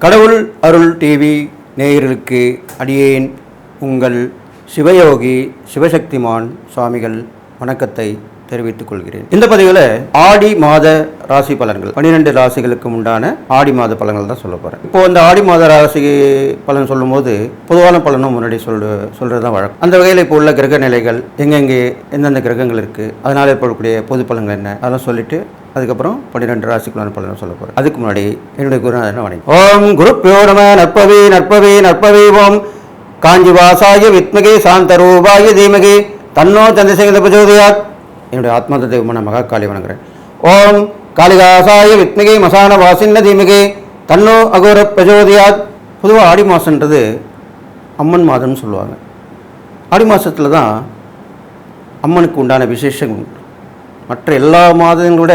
கடவுள் அருள் டிவி நேயர்களுக்கு அடியேன் உங்கள் சிவயோகி சிவசக்திமான் சுவாமிகள் வணக்கத்தை தெரிவித்துக் கொள்கிறேன். இந்த பதிவில் ஆடி மாத ராசி பலன்கள் பன்னிரெண்டு ராசிகளுக்கு உண்டான ஆடி மாத பலன்கள் தான் சொல்ல போகிறேன் இப்போ இந்த ஆடி மாத ராசி பலன் சொல்லும்போது பொதுவான பலனும் முன்னாடி சொல் சொல்கிறது தான் வழக்கம். அந்த வகையில் இப்போ உள்ள கிரக நிலைகள் எங்கெங்கே எந்தெந்த கிரகங்கள் இருக்குது அதனால் ஏற்படக்கூடிய பொது பலன்கள் என்ன அதெல்லாம் சொல்லிட்டு அதுக்கப்புறம் பன்னிரெண்டு ராசிக்குள்ளான பலனும் சொல்ல போகிறேன் அதுக்கு முன்னாடி என்னுடைய குருநாதன் வணக்கம் ஓம் குரு பியோரம நற்பவி நற்பவி நற்பவி ஓம். காஞ்சி வாசாய சாந்த சாந்தரூபாய தீமகி. தன்னோ சந்திரசேகர பிரஜோதயாத் என்னுடைய ஆத்மாத தெய்வமான மகாகாளி வணங்குறேன். ஓம் காளிதாசாய வித்மகி மசான வாசின்ன தீமகி. தன்னோ அகோர பிரஜோதயாத் பொதுவாக ஆடி மாதன்றது அம்மன் மாதம்னு சொல்லுவாங்க. ஆடி மாதத்தில் தான் அம்மனுக்கு உண்டான விசேஷங்கள் உண்டு. மற்ற எல்லா மாதங்களோட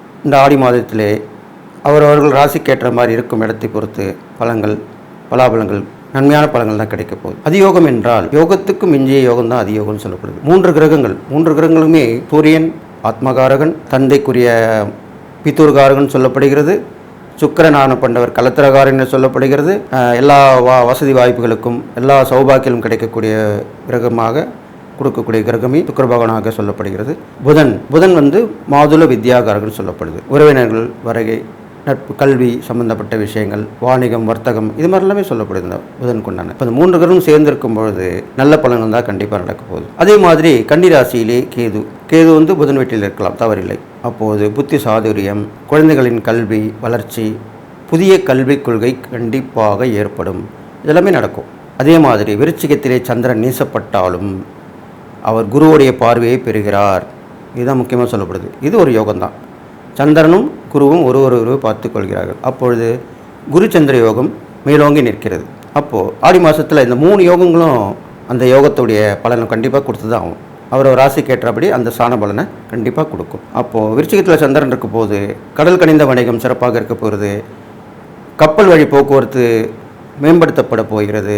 இந்த ஆடி மாதத்திலே அவரவர்கள் ராசிக்கேற்ற மாதிரி இருக்கும் இடத்தை பொறுத்து பழங்கள் பலாபலங்கள் நன்மையான பலங்கள் தான் கிடைக்க போகுது. அதியோகம் என்றால் யோகத்துக்கு மிஞ்சிய யோகம் தான் அதியோகம்னு சொல்லப்படுது. மூன்று கிரகங்கள். மூன்று கிரகங்களுமே சூரியன் ஆத்மகாரகன் தந்தைக்குரிய பித்தூர்காரகன் சொல்லப்படுகிறது சுக்கிரனான பண்டவர் கலத்திரகாரன் சொல்லப்படுகிறது. எல்லா வா வசதி வாய்ப்புகளுக்கும் எல்லா சௌபாக்கியிலும் கிடைக்கக்கூடிய கிரகமாக கொடுக்கக்கூடிய கிரகமே சுக்கர பகவானாக சொல்லப்படுகிறது. புதன் புதன் வந்து மாதுள வித்யாகாரகன் சொல்லப்படுது. உறவினர்கள் வருகை நட்பு கல்வி சம்பந்தப்பட்ட விஷயங்கள் வாணிகம் வர்த்தகம் இது மாதிரி எல்லாமே சொல்லப்படுது இந்த புதன் கொண்டான. இப்போ இந்த மூன்று கிரகம் சேர்ந்திருக்கும் பொழுது நல்ல பலன்கள் தான் கண்டிப்பாக நடக்க போகுது. அதே மாதிரி கன்னிராசியிலே கேது. கேது வந்து புதன் வீட்டில் இருக்கலாம் தவறில்லை. அப்போது புத்தி சாதுரியம் குழந்தைகளின் கல்வி வளர்ச்சி புதிய கல்விக் கொள்கை கண்டிப்பாக ஏற்படும். இதெல்லாமே நடக்கும். அதே மாதிரி விருச்சிகத்திலே சந்திரன் நீசப்பட்டாலும் அவர் குருவுடைய பார்வையை பெறுகிறார். இதுதான் முக்கியமாக சொல்லப்படுது. இது ஒரு யோகம்தான். சந்திரனும் குருவும் ஒரு ஒரு பார்த்து கொள்கிறார்கள். அப்பொழுது குரு சந்திர யோகம் மேலோங்கி நிற்கிறது. அப்போது ஆடி மாதத்தில் இந்த மூணு யோகங்களும் அந்த யோகத்துடைய பலனை கண்டிப்பாக கொடுத்து தான் ஆகும். அவர் ராசிக்கு ஏற்றபடி அந்த சாண பலனை கண்டிப்பாக கொடுக்கும். அப்போது விருச்சிகத்தில் சந்திரன் இருக்க போது கடல் கனிந்த வணிகம் சிறப்பாக இருக்க போகிறது. கப்பல் வழி போக்குவரத்து மேம்படுத்தப்பட போகிறது.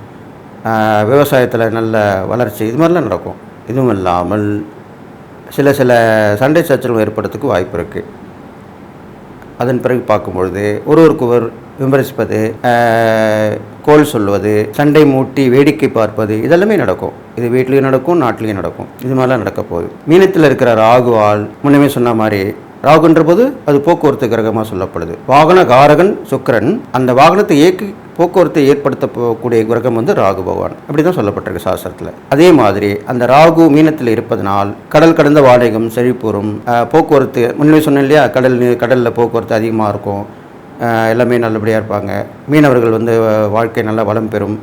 விவசாயத்தில் நல்ல வளர்ச்சி இது மாதிரிலாம் நடக்கும். இதுவும் இல்லாமல் சில சில சண்டை சச்சரவு ஏற்படுறதுக்கு வாய்ப்பு இருக்குது அதன் பிறகு பார்க்கும்பொழுது ஒருவருக்கொருவர் விமர்சிப்பது கோல் சொல்வது சண்டை மூட்டி வேடிக்கை பார்ப்பது இதெல்லாமே நடக்கும். இது வீட்லேயும் நடக்கும் நாட்டிலையும் நடக்கும். இது மாதிரிலாம் நடக்க போகுது. மீனத்தில் இருக்கிற ராகுவால் முன்னமே சொன்ன மாதிரி ராகுன்ற போது அது போக்குவரத்து கிரகமாக சொல்லப்படுது. வாகன காரகன் சுக்கரன் அந்த வாகனத்தை இயக்கி போக்குவரத்தை ஏற்படுத்த போகக்கூடிய கிரகம் வந்து ராகு பகவான். அப்படி தான் சொல்லப்பட்டிருக்கு சாஸ்திரத்தில். அதே மாதிரி அந்த ராகு மீனத்தில் இருப்பதனால் கடல் கடந்த வாடகம் செழிப்புறும். போக்குவரத்து முன்னே சொன்னேன் இல்லையா கடல் கடலில் போக்குவரத்து அதிகமாக இருக்கும். எல்லாமே நல்லபடியாக இருப்பாங்க. மீனவர்கள் வந்து வாழ்க்கை நல்லா வளம் பெறும்.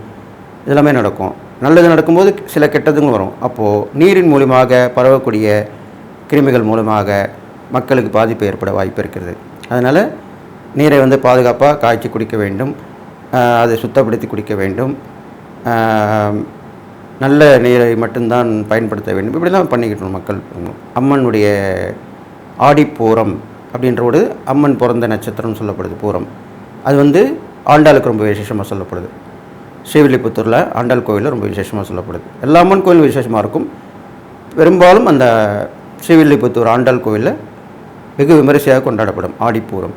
இதெல்லாமே நடக்கும். நல்லது நடக்கும்போது சில கெட்டதுங்களும் வரும். அப்போது நீரின் மூலியமாக பரவக்கூடிய கிருமிகள் மூலமாக மக்களுக்கு பாதிப்பு ஏற்பட வாய்ப்பு இருக்கிறது. அதனால் நீரை வந்து பாதுகாப்பாக காய்ச்சி குடிக்க வேண்டும். அதை சுத்தப்படுத்தி குடிக்க வேண்டும். நல்ல நீரை மட்டும்தான் பயன்படுத்த வேண்டும். இப்படிலாம் பண்ணிக்கிட்டோம் மக்கள். அம்மனுடைய ஆடிப்பூரம் அப்படின்ற ஒரு அம்மன் பிறந்த நட்சத்திரம் சொல்லப்படுது பூரம். அது வந்து ஆண்டாளுக்கு ரொம்ப விசேஷமாக சொல்லப்படுது. ஸ்ரீவில்லிபுத்தூரில் ஆண்டாள் கோயிலில் ரொம்ப விசேஷமாக சொல்லப்படுது. எல்லா அம்மன் கோயிலும் விசேஷமாக இருக்கும். பெரும்பாலும் அந்த ஸ்ரீவில்லிபுத்தூர் ஆண்டாள் கோயிலில் வெகு விமரிசையாக கொண்டாடப்படும் ஆடிப்பூரம்.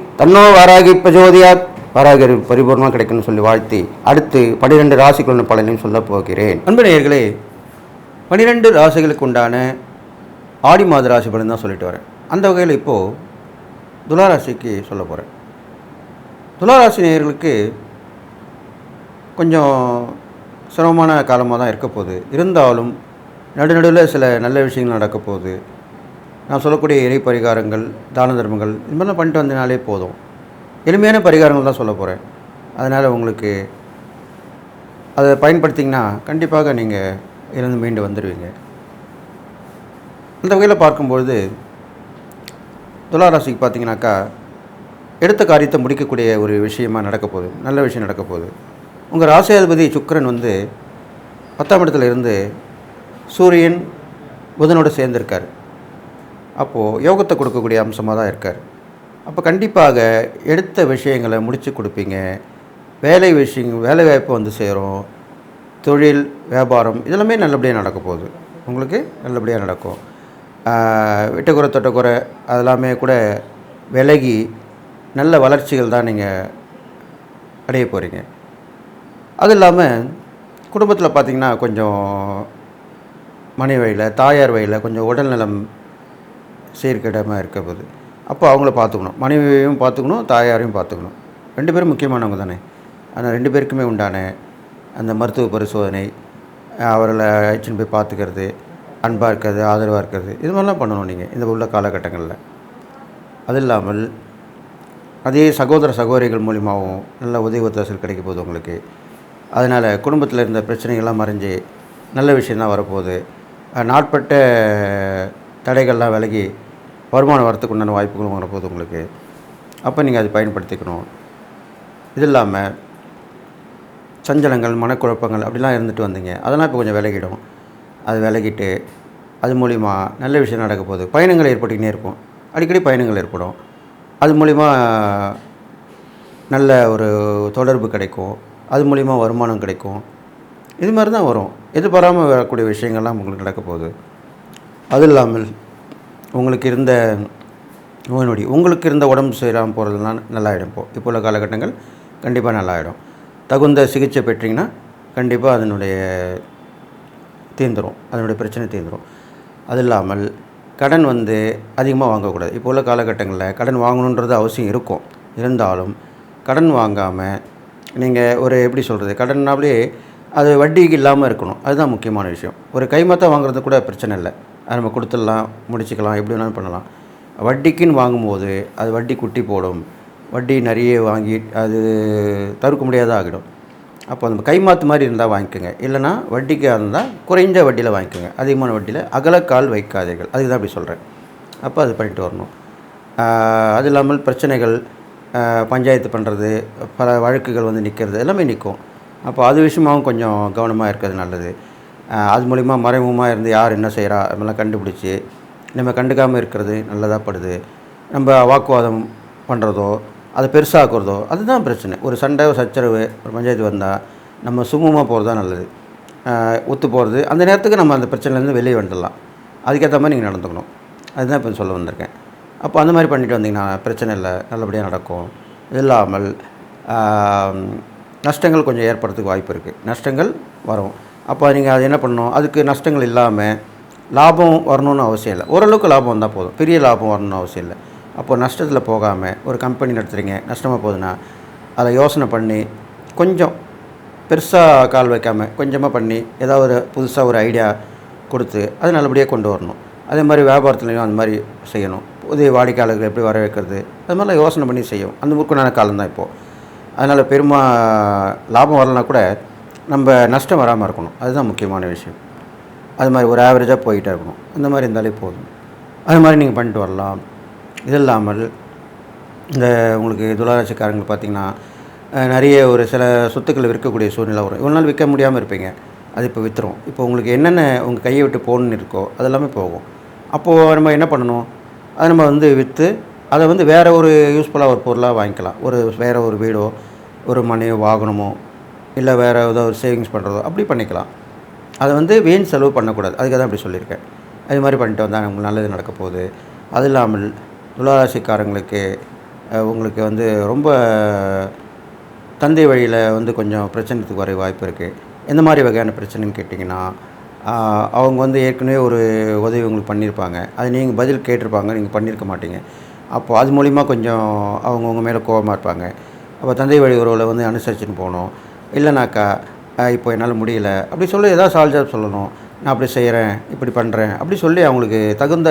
தன்னோ வாராகி பிரஜோதியாத் வாராகி பரிபூர்ணமாக கிடைக்கும்னு சொல்லி வாழ்த்தி அடுத்து பன்னிரெண்டு ராசிகளின் பலனையும் சொல்ல போகிறேன். அன்பு நேயர்களே பன்னிரெண்டு ராசிகளுக்கு உண்டான ஆடி மாத ராசி பலன் தான் சொல்லிட்டு வரேன். அந்த வகையில் இப்போது துளாராசிக்கு சொல்ல போகிறேன் துளாராசி நேயர்களுக்கு கொஞ்சம் சிரமமான காலமாக தான் இருக்க போகுது. இருந்தாலும் நடுநடுவில் சில நல்ல விஷயங்கள் நடக்க போகுது. நான் சொல்லக்கூடிய இறை பரிகாரங்கள் தான தர்மங்கள் இது மாதிரிலாம் பண்ணிட்டு வந்தனாலே போதும். எளிமையான பரிகாரங்கள் தான் சொல்ல போகிறேன் அதனால் உங்களுக்கு அதை பயன்படுத்திங்கன்னா கண்டிப்பாக நீங்கள் இருந்து மீண்டு வந்துடுவீங்க அந்த வகையில் பார்க்கும்பொழுது துளாராசிக்கு பார்த்தீங்கன்னாக்கா எடுத்த காரியத்தை முடிக்கக்கூடிய ஒரு விஷயமாக நடக்க போகுது. நல்ல விஷயம் நடக்க போகுது. உங்கள் ராசியாதிபதி சுக்கரன் வந்து பத்தாம் இடத்துல இருந்து சூரியன் புதனோடு சேர்ந்திருக்கார். அப்போது யோகத்தை கொடுக்கக்கூடிய அம்சமாக தான் இருக்கார். அப்போ கண்டிப்பாக எடுத்த விஷயங்களை முடித்து கொடுப்பீங்க. வேலை விஷயம் வேலை வாய்ப்பு வந்து சேரும். தொழில் வியாபாரம் இதெல்லாமே நல்லபடியாக நடக்க போகுது. உங்களுக்கு நல்லபடியாக நடக்கும். ஆஹ் விட்டக்குறை தொட்டக்குறை அதெல்லாமே கூட விலகி நல்ல வளர்ச்சிகள் தான் நீங்கள் அடைய போகிறீங்க அது இல்லாமல் குடும்பத்தில் பார்த்தீங்கன்னா கொஞ்சம் மனைவி வழியில் தாயார் வழியில் கொஞ்சம் உடல்நலம் சீர்கேடமாக இருக்க போகுது. அப்போ அவங்கள பார்த்துக்கணும். மனைவியையும் பார்த்துக்கணும் தாயாரையும் பார்த்துக்கணும். ரெண்டு பேரும் முக்கியமானவங்க தானே. ஆனால் ரெண்டு பேருக்குமே உண்டான அந்த மருத்துவ பரிசோதனை அவர்களை அழைச்சின்னு போய் பார்த்துக்கிறது அன்பாக இருக்கிறது ஆதரவாக இருக்கிறது இது மாதிரிலாம் பண்ணணும் நீங்கள் இந்த உள்ள காலகட்டங்களில். அது இல்லாமல் அதே சகோதர சகோதரிகள் மூலியமாகவும் நல்ல உதவி ஒத்தாசல் கிடைக்க போகுது உங்களுக்கு. அதனால் குடும்பத்தில் இருந்த பிரச்சனைகள்லாம் மறைஞ்சு நல்ல விஷயம்தான் வரப்போகுது. நாட்பட்ட தடைகள்லாம் விலகி வருமானம் வரத்துக்கு உண்டான வாய்ப்புகளும் வரப்போகுது உங்களுக்கு அப்போ நீங்கள் அதை பயன்படுத்திக்கணும். இது இல்லாமல் சஞ்சலங்கள் மனக்குழப்பங்கள் அப்படிலாம் இருந்துட்டு வந்தீங்க. அதெல்லாம் இப்போ கொஞ்சம் விலகிடும். அது விலகிட்டு அது மூலிமா நல்ல விஷயம் நடக்க போகுது. பயணங்கள் ஏற்பட்டுக்கினே இருக்கும். அடிக்கடி பயணங்கள் ஏற்படும். அது மூலிமா நல்ல ஒரு தொடர்பு கிடைக்கும். அது மூலிமா வருமானம் கிடைக்கும். இது மாதிரி தான் வரும். எதிர்பாராமல் வரக்கூடிய விஷயங்கள்லாம் உங்களுக்கு நடக்க போகுது. அது இல்லாமல் உங்களுக்கு இருந்த நோய் நொடி உங்களுக்கு இருந்த உடம்பு சரியில்லாமல் போகிறதுலாம் நல்லாயிடும். இப்போ இப்போ உள்ள காலகட்டங்கள் கண்டிப்பாக நல்லாயிடும். தகுந்த சிகிச்சை பெற்றீங்கன்னா கண்டிப்பாக அதனுடைய தீர்ந்துடும் அதனுடைய பிரச்சனை தீர்ந்துடும் அது இல்லாமல் கடன் வந்து அதிகமாக வாங்கக்கூடாது. இப்போ உள்ள காலகட்டங்களில் கடன் வாங்கணுன்றது அவசியம் இருக்கும். இருந்தாலும் கடன் வாங்காமல் நீங்கள் ஒரு எப்படி சொல்கிறது கடன்னாலே அது வட்டிக்கு இல்லாமல் இருக்கணும். அதுதான் முக்கியமான விஷயம். ஒரு கைமாத்தா வாங்குறது கூட பிரச்சனை இல்லை. நம்ம கொடுத்துடலாம் முடிச்சுக்கலாம் எப்படி வேணாலும் பண்ணலாம். வட்டிக்குன்னு வாங்கும்போது அது வட்டி குட்டி போடும். வட்டி நிறைய வாங்கி அது தவிர்க்க முடியாத ஆகிடும். அப்போ நம்ம கைமாத்து மாதிரி இருந்தால் வாங்கிக்கோங்க. இல்லைனா வட்டிக்கு இருந்தால் குறைஞ்ச வட்டியில் வாங்கிக்கோங்க. அதிகமான வட்டியில் அகலக்கால் வைக்காதீர்கள். அதுக்கு தான் அப்படி சொல்கிறேன் அப்போ அது பண்ணிட்டு வரணும். அது இல்லாமல் பிரச்சனைகள் பஞ்சாயத்து பண்ணுறது பல வழக்குகள் வந்து நிற்கிறது எல்லாமே நிற்கும். அப்போ அது விஷயமாவும் கொஞ்சம் கவனமாக இருக்கிறது நல்லது. அது மூலிமா மறைமுகமாக இருந்து யார் என்ன செய்கிறா அதெல்லாம் கண்டுபிடிச்சி நம்ம கண்டுக்காமல் இருக்கிறது நல்லதாகப்படுது நம்ம வாக்குவாதம் பண்ணுறதோ அதை பெருசாக்குறதோ அதுதான் பிரச்சனை. ஒரு சண்டை சச்சரவு ஒரு பஞ்சாயத்து வந்தால் நம்ம சுமூகமாக போகிறது தான் நல்லது ஒத்து போகிறது அந்த நேரத்துக்கு நம்ம அந்த பிரச்சனைலேருந்து வெளியே வந்துடலாம். அதுக்கேற்ற மாதிரி நீங்கள் நடந்துக்கணும். அதுதான் இப்போ சொல்ல வந்திருக்கேன். அப்போ அந்த மாதிரி பண்ணிட்டு வந்தீங்கன்னா பிரச்சனை இல்லை நல்லபடியாக நடக்கும். இல்லாமல் நஷ்டங்கள் கொஞ்சம் ஏற்படுறதுக்கு வாய்ப்பு இருக்குது நஷ்டங்கள் வரும். அப்போ நீங்கள் அது என்ன பண்ணணும்? அதுக்கு நஷ்டங்கள் இல்லாமல் லாபம் வரணும்னு அவசியம் இல்லை. ஓரளவுக்கு லாபம் வந்தால் போதும். பெரிய லாபம் வரணும்னு அவசியம் இல்லை. அப்போ நஷ்டத்தில் போகாமல் ஒரு கம்பெனி நடத்துகிறீங்க நஷ்டமாக போகுதுன்னா அதை யோசனை பண்ணி கொஞ்சம் பெருசாக கால் வைக்காமல் கொஞ்சமாக பண்ணி ஏதாவது ஒரு புதுசாக ஒரு ஐடியா கொடுத்து அதை நல்லபடியாக கொண்டு வரணும். அதே மாதிரி வியாபாரத்துலையும் அந்த மாதிரி செய்யணும். புதிய வாடிக்கையாளர்கள் எப்படி வர வைக்கிறது அது மாதிரிலாம் யோசனை பண்ணி செய்யும் அந்த முற்குண்டான காலம் தான் இப்போது அதனால் பெருமா லாபம் வரலனா கூட நம்ம நஷ்டம் வராமல் இருக்கணும். அதுதான் முக்கியமான விஷயம். அது மாதிரி ஒரு ஆவரேஜாக போயிட்டே இருக்கணும். அந்த மாதிரி இருந்தாலே போதும். அது மாதிரி நீங்கள் பண்ணிட்டு வரலாம். இது இல்லாமல் இந்த உங்களுக்கு துளாராட்சிக்காரங்க பார்த்தீங்கன்னா நிறைய ஒரு சில சொத்துக்களை விற்கக்கூடிய சூழ்நிலை வரும். இவ்வளோ நாள் விற்க முடியாமல் இருப்பீங்க. அது இப்போ விற்றுரும் இப்போ உங்களுக்கு என்னென்ன உங்கள் கையை விட்டு போகணுன்னு இருக்கோ அதெல்லாமே போகும். அப்போது நம்ம என்ன பண்ணணும்? அதை நம்ம வந்து விற்று அதை வந்து வேறு ஒரு யூஸ்ஃபுல்லாக ஒரு பொருளாக வாங்கிக்கலாம். ஒரு வேறு ஒரு வீடோ ஒரு மனையோ வாகனமோ இல்லை வேறு ஏதோ ஒரு சேவிங்ஸ் பண்ணுறதோ அப்படி பண்ணிக்கலாம். அதை வந்து வீண் செலவு பண்ணக்கூடாது. அதுக்காக தான் அப்படி சொல்லியிருக்கேன். அது மாதிரி பண்ணிட்டு வந்தால் உங்களுக்கு நல்லது நடக்க போகுது. அது இல்லாமல் துளாராசிக்காரங்களுக்கு உங்களுக்கு வந்து ரொம்ப தந்தை வழியில் வந்து கொஞ்சம் பிரச்சனைக்கு வர வாய்ப்பு இருக்குது எந்த மாதிரி வகையான பிரச்சனைன்னு கேட்டிங்கன்னா அவங்க வந்து ஏற்கனவே ஒரு உதவி உங்களுக்கு பண்ணியிருப்பாங்க. அது நீங்கள் பதில் கேட்டிருப்பாங்க. நீங்கள் பண்ணியிருக்க மாட்டீங்க. அப்போது அது மூலிமா கொஞ்சம் அவங்க உங்கள் மேலே கோபமாக இருப்பாங்க. அப்போ தந்தை வழி உறவில் வந்து அனுசரிச்சுன்னு போகணும். இல்லைனாக்கா இப்போ என்னால் முடியல. அப்படி சொல்லி ஏதாவது சால்ஜாக சொல்லணும். நான் அப்படி செய்கிறேன் இப்படி பண்ணுறேன் அப்படி சொல்லி அவங்களுக்கு தகுந்த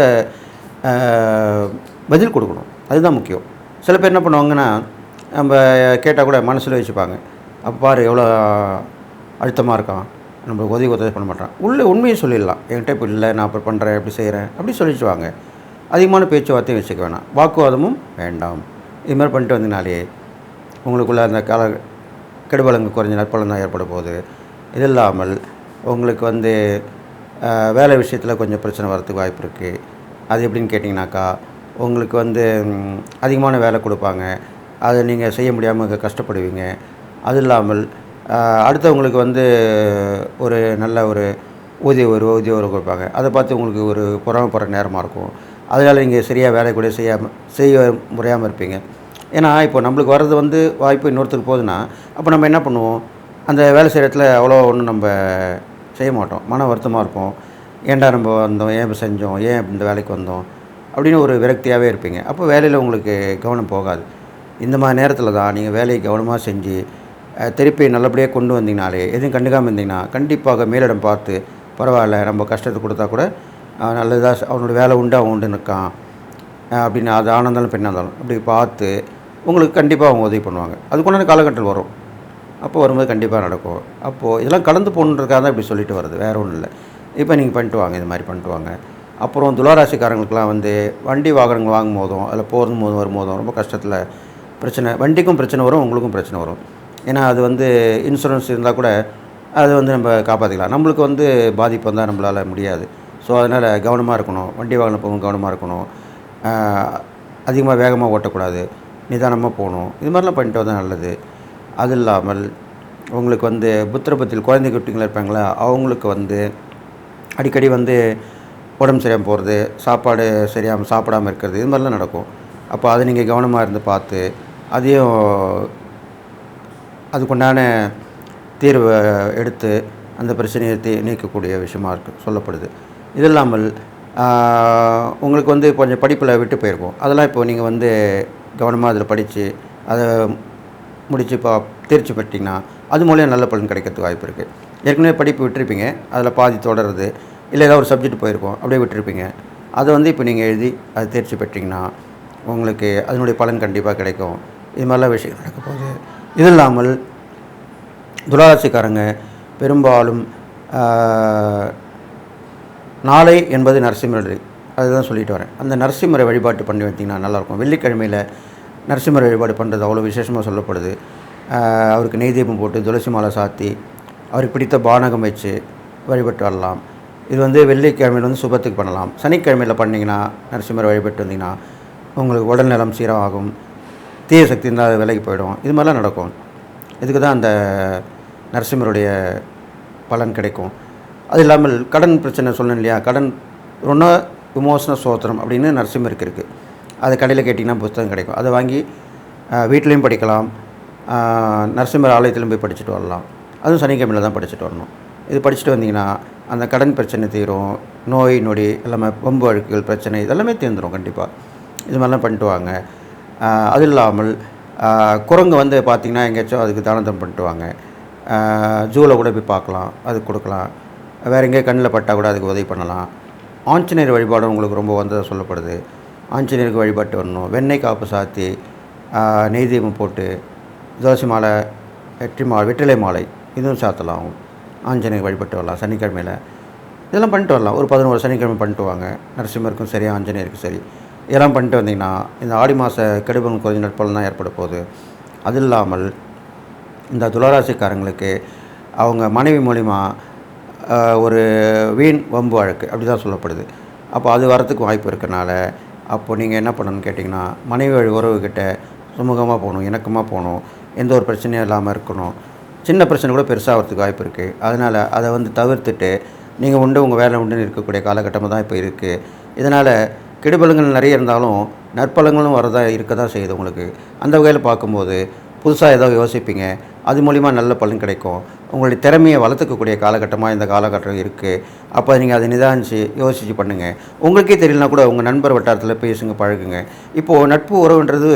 பதில் கொடுக்கணும். அதுதான் முக்கியம். சில பேர் என்ன பண்ணுவாங்கன்னா நம்ம கேட்டால் கூட மனசில் வச்சுப்பாங்க. அப்போ பாரு எவ்வளோ அழுத்தமாக இருக்கான். நம்மளுக்கு உதவி உதவி பண்ண மாட்டான். உள்ளே உண்மையை சொல்லிடலாம். என்கிட்ட இப்போ இல்லை நான் இப்போ பண்ணுறேன் இப்படி செய்கிறேன் அப்படி சொல்லிச்சுவாங்க அதிகமான பேச்சுவார்த்தையும் வச்சுக்க வேணாம். வாக்குவாதமும் வேண்டாம். இது மாதிரி பண்ணிட்டு வந்தனாலே உங்களுக்குள்ள அந்த கால கெடுபலங்க குறைஞ்ச நற்பலன் தான் ஏற்பட போகுது. இது இல்லாமல் உங்களுக்கு வந்து வேலை விஷயத்தில் கொஞ்சம் பிரச்சனை வரதுக்கு வாய்ப்பு இருக்குது அது எப்படின்னு கேட்டிங்கனாக்கா உங்களுக்கு வந்து அதிகமான வேலை கொடுப்பாங்க. அதை நீங்கள் செய்ய முடியாமல் கஷ்டப்படுவீங்க. அது இல்லாமல் அடுத்தவங்களுக்கு வந்து ஒரு நல்ல ஒரு ஊதிய ஒரு ஊதிய ஒரு கொடுப்பாங்க. அதை பார்த்து உங்களுக்கு ஒரு பொறாமப்படுற நேரமாக இருக்கும். அதனால் நீங்கள் சரியாக வேலை கூட செய்யாமல் செய்ய முறையாமல் இருப்பீங்க. ஏன்னா இப்போ நம்மளுக்கு வர்றது வந்து வாய்ப்பு இன்னொருத்தருக்கு போகுதுன்னா அப்போ நம்ம என்ன பண்ணுவோம்? அந்த வேலை செய்கிற இடத்துல அவ்வளோ ஒன்றும் நம்ம செய்ய மாட்டோம். மன வருத்தமாக இருப்போம். ஏன்டா நம்ம வந்தோம்? ஏன் இப்போ செஞ்சோம்? ஏன் இந்த வேலைக்கு வந்தோம்? அப்படின்னு ஒரு விரக்தியாகவே இருப்பீங்க. அப்போ வேலையில் உங்களுக்கு கவனம் போகாது. இந்த மாதிரி நேரத்தில் தான் நீங்கள் வேலையை கவனமாக செஞ்சு திருப்பி நல்லபடியாக கொண்டு வந்தீங்கனாலே எதுவும் கண்டுக்காமல் இருந்தீங்கன்னா கண்டிப்பாக மேலிடம் பார்த்து பரவாயில்ல நம்ம கஷ்டத்தை கொடுத்தா கூட நல்லதாக அவனோட வேலை உண்டு அவன் உண்டு நிற்கான். அப்படின்னு அது ஆனந்தாலும் பெண்ணாக இருந்தாலும் அப்படி பார்த்து உங்களுக்கு கண்டிப்பாக அவங்க உதவி பண்ணுவாங்க. அதுக்குண்டான காலகட்டம் வரும். அப்போ வரும்போது கண்டிப்பாக நடக்கும். அப்போது இதெல்லாம் கலந்து போகணுன்றதுக்காக தான் இப்படி சொல்லிட்டு வருது. வேறு ஒன்றும் இல்லை. இப்போ நீங்கள் பண்ணிட்டு வாங்க இது மாதிரி பண்ணிட்டு வாங்க. அப்புறம் துளாராசிக்காரங்களுக்கெலாம் வந்து வண்டி வாகனங்கள் வாங்கும் போதும் அதில் போகும் போதும் வரும்போதும் ரொம்ப கஷ்டத்தில் பிரச்சனை வண்டிக்கும் பிரச்சனை வரும் உங்களுக்கும் பிரச்சனை வரும். ஏன்னா அது வந்து இன்சூரன்ஸ் இருந்தால் கூட அது வந்து நம்ம காப்பாற்றிக்கலாம் நம்மளுக்கு வந்து பாதிப்பு வந்தால் நம்மளால் முடியாது. ஸோ அதனால் கவனமாக இருக்கணும். வண்டி வாகனம் போகும் கவனமாக இருக்கணும். அதிகமாக வேகமாக ஓட்டக்கூடாது. நிதானமாக போகணும். இது மாதிரிலாம் பண்ணிட்டு வந்தால் நல்லது. அது இல்லாமல் உங்களுக்கு வந்து புத்திரபத்தில் குழந்தை குட்டிங்களா இருப்பாங்களா அவங்களுக்கு வந்து அடிக்கடி வந்து உடம்பு சரியாமல் போகிறது சாப்பாடு சரியாமல் சாப்பிடாமல் இருக்கிறது இது மாதிரிலாம் நடக்கும். அப்போ அதை நீங்கள் கவனமாக இருந்து பார்த்து அதையும் அதுக்குண்டான தீர்வை எடுத்து அந்த பிரச்சனையை தீ நீக்கக்கூடிய விஷயமா இருக்கு சொல்லப்படுது. இது இல்லாமல் உங்களுக்கு வந்து கொஞ்சம் படிப்பில் விட்டு போயிருக்கும். அதெல்லாம் இப்போ நீங்கள் வந்து கவனமாக அதில் படித்து அதை முடித்து பா தேர்ச்சி பெற்றிங்கன்னா அது மூலியம் நல்ல பலன் கிடைக்கிறதுக்கு வாய்ப்பு இருக்குது ஏற்கனவே படிப்பு விட்டுருப்பீங்க அதில் பாதி தொடருது. இல்லை ஏதாவது ஒரு சப்ஜெக்ட் போயிருக்கோம் அப்படியே விட்டுருப்பீங்க. அதை வந்து இப்போ நீங்கள் எழுதி அது தேர்ச்சி பெற்றீங்கன்னா உங்களுக்கு அதனுடைய பலன் கண்டிப்பாக கிடைக்கும். இது மாதிரிலாம் விஷயம் நடக்க போகுது. இது இல்லாமல் துராசிக்காரங்க பெரும்பாலும் நாளை என்பது நரசிம்மரை அதுதான் சொல்லிட்டு வரேன். அந்த நரசிம்மரை வழிபாட்டு பண்ணி வச்சிங்கன்னா நல்லாயிருக்கும். வெள்ளிக்கிழமையில் நரசிம்மரை வழிபாடு பண்ணுறது அவ்வளோ விசேஷமாக சொல்லப்படுது. அவருக்கு நெய் தீபம் போட்டு துளசி மாலை சாத்தி அவருக்கு பிடித்த பானகம் வச்சு வழிபட்டு வரலாம். இது வந்து வெள்ளிக்கிழமையில் வந்து சுபத்துக்கு பண்ணலாம். சனிக்கிழமையில் பண்ணிங்கன்னா நரசிம்மரை வழிபட்டு வந்தீங்கன்னா உங்களுக்கு உடல் நலம் சீராகும். தீய சக்தி இருந்தால் விலைக்கு போயிடும். இது மாதிரிலாம் நடக்கும். இதுக்கு தான் அந்த நரசிம்மருடைய பலன் கிடைக்கும். அது இல்லாமல் கடன் பிரச்சனை சொன்னேன் இல்லையா? கடன் ரொம்ப விமோசன சோத்திரம் அப்படின்னு நரசிம்மருக்கு இருக்குது அது கடையில் கேட்டிங்கன்னா புத்தகம் கிடைக்கும். அதை வாங்கி வீட்லேயும் படிக்கலாம். நரசிம்மர் ஆலயத்திலும் போய் படிச்சுட்டு வரலாம். அதுவும் சனிக்கிழமையில் தான் படிச்சுட்டு வரணும். இது படிச்சுட்டு வந்தீங்கன்னா அந்த கடன் பிரச்சனை தீரும். நோய் நொடி எல்லாமே வம்பு வழக்குகள் பிரச்சனை இதெல்லாமே தீர்ந்துடும் கண்டிப்பாக இது மாதிரிலாம் பண்ணிட்டு வாங்க. அது இல்லாமல் குரங்கு வந்து பார்த்திங்கன்னா எங்கேயாச்சும் அதுக்கு தானதம் பண்ணிட்டு வாங்க. ஜூவில் கூட போய் பார்க்கலாம். அது கொடுக்கலாம். வேறு எங்கேயோ கண்ணில் பட்டால் கூட அதுக்கு உதவி பண்ணலாம். ஆஞ்சநேயர் வழிபாடு உங்களுக்கு ரொம்ப வந்ததாக சொல்லப்படுது. ஆஞ்சநேயருக்கு வழிபாட்டு வரணும். வெண்ணெய் காப்பு சாத்தி நெய் தீபம் போட்டு தோசை மாலை வெற்றி மாலை வெற்றிலை மாலை இதுவும் சாத்தலாம். ஆஞ்சநேயர் வழிபட்டு வரலாம். சனிக்கிழமையில் இதெல்லாம் பண்ணிட்டு வரலாம். ஒரு பதினோரு சனிக்கிழமை பண்ணிட்டு வாங்க. நரசிம்மருக்கும் சரி ஆஞ்சநேயருக்கும் சரி. இதெல்லாம் பண்ணிட்டு வந்தீங்கன்னா இந்த ஆடி மாத கெடுபங்கள் கொஞ்சம் நட்பலம் தான் ஏற்பட போகுது. அது இல்லாமல் இந்த துளராசிக்காரங்களுக்கு அவங்க மனைவி மூலிமா ஒரு வீண் வம்பு வழக்கு அப்படி தான் சொல்லப்படுது. அப்போ அது வரத்துக்கு வாய்ப்பு இருக்கனால அப்போ நீங்கள் என்ன பண்ணணும்னு கேட்டிங்கன்னா மனைவி வழி உறவுக்கிட்ட சுமூகமாக போகணும் இணக்கமாக போகணும் எந்த ஒரு பிரச்சனையும் இல்லாமல் இருக்கணும். சின்ன பிரச்சனை கூட பெருசாகிறதுக்கு வாய்ப்பு இருக்குது அதனால் அதை வந்து தவிர்த்துட்டு நீங்கள் உண்டு உங்கள் வேலை உண்டுன்னு இருக்கக்கூடிய காலகட்டமாக தான் இப்போ இருக்குது இதனால் கெடுபலங்கள் நிறைய இருந்தாலும் நற்பலங்களும் வரதா இருக்க தான் செய்யுது உங்களுக்கு. அந்த வகையில் பார்க்கும்போது புதுசாக ஏதோ யோசிப்பீங்க. அது மூலிமா நல்ல பலன் கிடைக்கும். உங்களுடைய திறமையை வளர்த்துக்கக்கூடிய காலகட்டமாக இந்த காலகட்டம் இருக்குது அப்போ நீங்கள் அதை நிதானித்து யோசித்து பண்ணுங்கள் உங்களுக்கே தெரியலனா கூட உங்கள் நண்பர் வட்டாரத்தில் பேசுங்க பழகுங்க. இப்போது நட்பு உறவுன்றது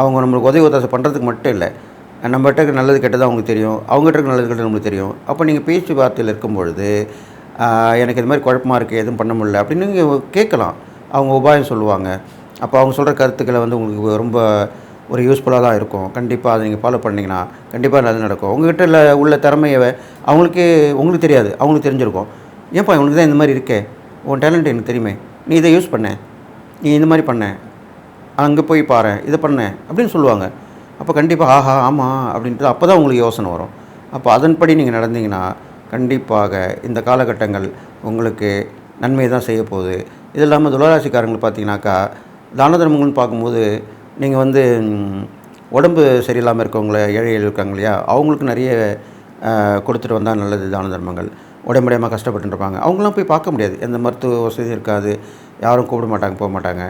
அவங்க நம்மளுக்கு உதவி ஒத்தாசை பண்ணுறதுக்கு மட்டும் இல்லை. நம்மகிட்ட நல்லது கெட்டது அவங்களுக்கு தெரியும். அவங்ககிட்ட இருக்க நல்லது கெட்டது நம்மளுக்கு தெரியும். அப்போ நீங்கள் பேச்சு வார்த்தையில் இருக்கும் பொழுது எனக்கு இது மாதிரி குழப்பமாக இருக்குது எதுவும் பண்ண முடியல அப்படின்னு நீங்கள் கேட்கலாம். அவங்க உபாயம் சொல்லுவாங்க. அப்போ அவங்க சொல்கிற கருத்துக்களை வந்து உங்களுக்கு ரொம்ப ஒரு யூஸ்ஃபுல்லாக தான் இருக்கும். கண்டிப்பாக அதை நீங்கள் ஃபாலோ பண்ணிங்கன்னா கண்டிப்பாக நல்லது நடக்கும். உங்ககிட்ட இல்லை உள்ள திறமையை அவங்களுக்கே உங்களுக்கு தெரியாது. அவங்களுக்கு தெரிஞ்சிருக்கும். ஏன்ப்பா இவனுக்கு தான் இந்த மாதிரி இருக்கே? உன் டேலண்ட் எனக்கு தெரியுமே. நீ இதை யூஸ் பண்ண. நீ இந்த மாதிரி பண்ண. அங்கே போய் பாரு. இதை பண்ண. அப்படின்னு சொல்லுவாங்க. அப்போ கண்டிப்பாக ஆஹா ஆமாம் அப்படின்ட்டு அப்போ தான் உங்களுக்கு யோசனை வரும். அப்போ அதன்படி நீங்கள் நடந்தீங்கன்னா கண்டிப்பாக இந்த காலகட்டங்கள் உங்களுக்கு நன்மை தான் செய்ய போகுது. இது இல்லாமல் துளராசிக்காரங்களை பார்த்தீங்கன்னாக்கா தான தர்மங்கள்னு பார்க்கும்போது நீங்கள் வந்து உடம்பு சரியில்லாமல் இருக்கவங்கள ஏழைகள் இருக்காங்க இல்லையா? அவங்களுக்கு நிறைய கொடுத்துட்டு வந்தால் நல்லது தான தர்மங்கள். உடம்படியமாக கஷ்டப்பட்டுருப்பாங்க அவங்களாம் போய் பார்க்க முடியாது. எந்த மருத்துவ வசதியும் இருக்காது. யாரும் கூப்பிட மாட்டாங்க போக மாட்டாங்க.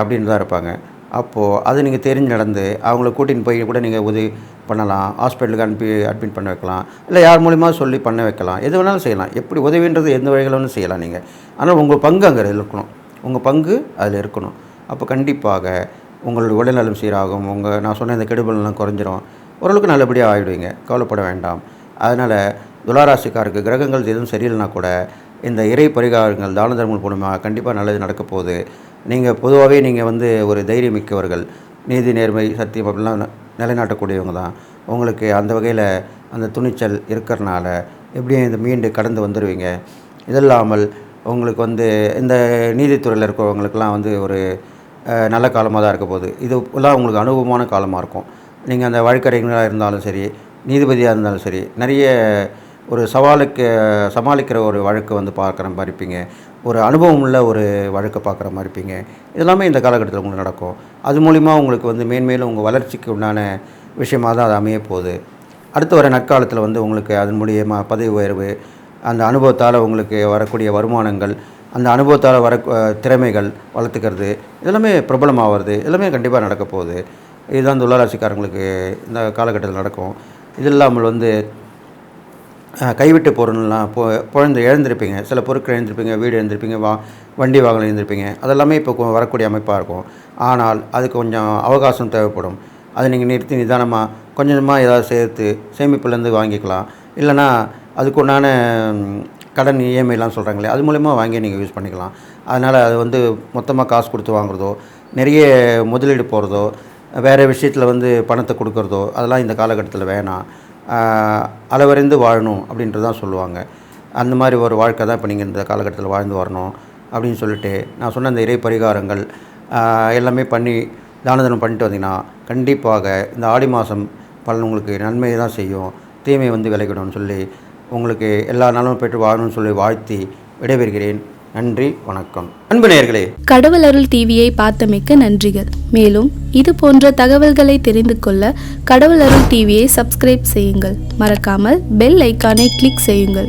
அப்படின்னு தான் இருப்பாங்க. அப்போது அது நீங்கள் தெரிஞ்சு நடந்து அவங்கள கூட்டின்னு போய் கூட நீங்கள் உதவி பண்ணலாம். ஹாஸ்பிட்டலுக்கு அனுப்பி அட்மிட் பண்ண வைக்கலாம். இல்லை யார் மூலிமா சொல்லி பண்ண வைக்கலாம். எது வேணாலும் செய்யலாம். எப்படி உதவின்றது எந்த வழிகளும் வேணாலும் செய்யலாம் நீங்கள் ஆனால் உங்கள் பங்கு அங்கே இருக்கணும். உங்கள் பங்கு அதில் இருக்கணும். அப்போ கண்டிப்பாக உங்களுடைய உடல்நலம் சீராகும் உங்கள் நான் சொன்ன இந்த கெடுபலெலாம் குறைஞ்சிரும். ஓரளவுக்கு நல்லபடியாக ஆகிடுவீங்க கவலைப்பட வேண்டாம். அதனால் துளாராசிக்காருக்கு கிரகங்கள் எதுவும் சரியில்லைனா கூட இந்த இறை பரிகாரங்கள் தான தர்மங்கள் மூலமாக கண்டிப்பாக நல்லது நடக்க போகுது. நீங்கள் பொதுவாகவே நீங்கள் வந்து ஒரு தைரியம் மிக்கவர்கள் நீதி நேர்மை சத்தியம் அப்படிலாம் ந- நிலைநாட்டக்கூடியவங்க தான். உங்களுக்கு அந்த வகையில் அந்த துணிச்சல் இருக்கிறனால எப்படியும் இந்த மீண்டு கடந்து வந்துடுவீங்க இது இல்லாமல் உங்களுக்கு வந்து இந்த நீதித்துறையில் இருக்கிறவங்களுக்கெல்லாம் வந்து ஒரு நல்ல காலமாக தான் இருக்க போகுது. இது எல்லாம் உங்களுக்கு அனுபவமான காலமாக இருக்கும். நீங்கள் அந்த வழக்கறிஞராக இருந்தாலும் சரி நீதிபதியாக இருந்தாலும் சரி நிறைய ஒரு சவாலுக்கு சமாளிக்கிற ஒரு வழக்கு வந்து பார்க்குற மாதிரி இருப்பீங்க. ஒரு அனுபவம் உள்ள ஒரு வழக்கை பார்க்குற மாதிரி இருப்பீங்க. இதெல்லாமே இந்த காலகட்டத்தில் உங்களுக்கு நடக்கும். அது மூலிமா உங்களுக்கு வந்து மேன்மேலும் உங்கள் வளர்ச்சிக்கு உண்டான விஷயமாக தான் அது அமைய போகுது. அடுத்து வர நற்காலத்தில் வந்து உங்களுக்கு அதன் மூலியமாக பதவி உயர்வு அந்த அனுபவத்தால் உங்களுக்கு வரக்கூடிய வருமானங்கள் அந்த அனுபவத்தால் வர திறமைகள் வளர்த்துக்கிறது இதெல்லாமே பிரபலமாகிறது எல்லாமே கண்டிப்பாக நடக்க போகுது. இதுதான் துளாராசிக்காரங்களுக்கு இந்த காலகட்டத்தில் நடக்கும். இது இல்லாமல் வந்து கைவிட்டு பொருள்லாம் பொ குழந்தை இழந்திருப்பீங்க. சில பொருட்கள் இழந்திருப்பீங்க வீடு இழந்திருப்பீங்க வா வண்டி வாகனம் இழந்திருப்பீங்க. அதெல்லாமே இப்போ வரக்கூடிய அமைப்பாக இருக்கும். ஆனால் அதுக்கு கொஞ்சம் அவகாசம் தேவைப்படும். அதை நீங்கள் நிறுத்தி நிதானமாக கொஞ்சமாக ஏதாவது சேர்த்து சேமிப்புலேருந்து வாங்கிக்கலாம். இல்லைன்னா அதுக்குண்டான உண்டான கடன் இஎம்ஐலாம் சொல்கிறாங்களே அது மூலயமா வாங்கி நீங்கள் யூஸ் பண்ணிக்கலாம். அதனால் அது வந்து மொத்தமாக காசு கொடுத்து வாங்குறதோ நிறைய முதலீடு போகிறதோ வேறு விஷயத்தில் வந்து பணத்தை கொடுக்குறதோ அதெல்லாம் இந்த காலகட்டத்தில் வேணாம். அளவறிந்து வாழணும் அப்படின்றது தான் சொல்லுவாங்க. அந்த மாதிரி ஒரு வாழ்க்கை தான் இப்போ நீங்கள் இந்த காலகட்டத்தில் வாழ்ந்து வரணும் அப்படின்னு சொல்லிட்டு நான் சொன்ன இந்த இறை பரிகாரங்கள் எல்லாமே பண்ணி தான பண்ணிட்டு வந்தீங்கன்னா கண்டிப்பாக இந்த ஆடி மாதம் பலன் உங்களுக்கு நன்மையை தான் செய்யும். தீமை வந்து விலகிடும்னு சொல்லி உங்களுக்கு எல்லா நாளும் பெற்று வாழணும்னு சொல்லி வாழ்த்தி விடைபெறுகிறேன். நன்றி வணக்கம். அன்பு நேர்களே கடவுள் அருள் டிவியை பார்த்தமைக்க நன்றிகள். மேலும் இது போன்ற தகவல்களை தெரிந்து கொள்ள கடவுள் அருள் டிவியை சப்ஸ்கிரைப் செய்யுங்கள். மறக்காமல் பெல் ஐக்கானை கிளிக் செய்யுங்கள்.